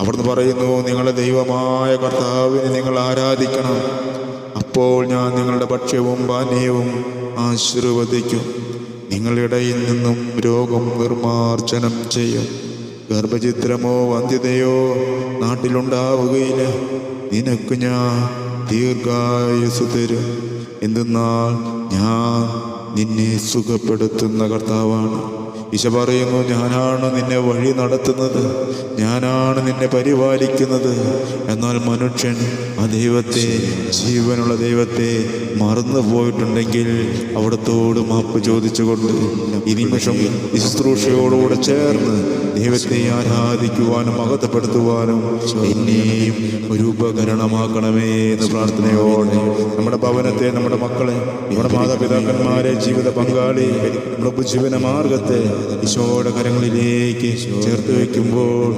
അവിടുന്ന് പറയുന്നു നിങ്ങളുടെ ദൈവമായ കർത്താവിനെ നിങ്ങൾ ആരാധിക്കണം. അപ്പോൾ ഞാൻ നിങ്ങളുടെ ഭക്ഷ്യവും പാനീയവും ആശീർവദിക്കും. നിങ്ങളിടയിൽ നിന്നും രോഗം നിർമാർജനം ചെയ്യും. ഗർഭചിത്രമോ വന്ധ്യതയോ നാട്ടിലുണ്ടാവുകയില്ല. നിനക്ക് ഞാൻ ദീർഘായുസ് തരും. എന്തെന്നാൽ ഞാൻ നിന്നെ സുഖപ്പെടുത്തുന്ന കർത്താവാണ്. ഈശ പറയുന്നു ഞാനാണ് നിന്നെ വഴി നടത്തുന്നത്. ഞാനാണ് നിന്നെ പരിപാലിക്കുന്നത്. എന്നാൽ മനുഷ്യൻ ആ ദൈവത്തെ ജീവനുള്ള ദൈവത്തെ മറന്നു പോയിട്ടുണ്ടെങ്കിൽ അവിടത്തോട് മാപ്പ് ചോദിച്ചുകൊണ്ട് ഈ നിമിഷം ശുശ്രൂഷയോടുകൂടെ ചേർന്ന് ദൈവത്തെ ആരാധിക്കുവാനും അകത്തപ്പെടുത്തുവാനും എന്നെയും ഒരു ഉപകരണമാക്കണമേ എന്ന് പ്രാർത്ഥനയോടെ നമ്മുടെ ഭവനത്തെ നമ്മുടെ മക്കളെ നമ്മുടെ മാതാപിതാക്കന്മാരെ ജീവിത പങ്കാളി നമ്മുടെ ഉപജീവന മാർഗത്തെ ഈശോയുടെ കരങ്ങളിലേക്ക് ചേർത്ത് വയ്ക്കുമ്പോൾ